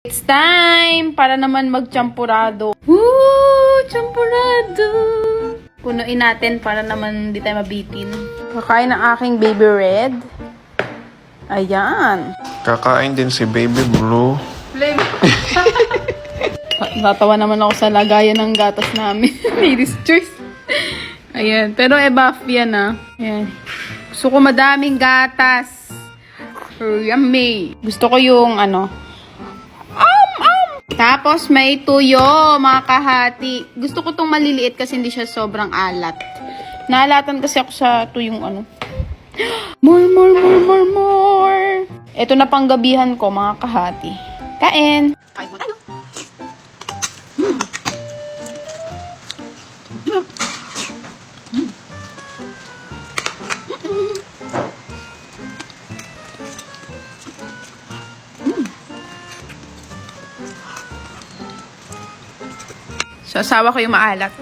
It's time para naman magchampurado. Woo! Champurado! Punuin natin para naman hindi tayo mabitin. Kakain ng aking baby red. Ayan. Kakain din si Baby Blue. Natawa naman ako sa lagayan ng gatas namin. Ladies choice. Ayan. Pero e buff yan ah. Ayan. Gusto ko madaming gatas. Yummy. Gusto ko yung ano. Tapos may tuyo, mga kahati. Gusto ko tong maliliit kasi hindi siya sobrang alat. Naalatan kasi ako sa tuyong ano. More, more, more, more, more. Ito na panggabihan ko, mga kahati. Kain. So, asawa ko yung maalat.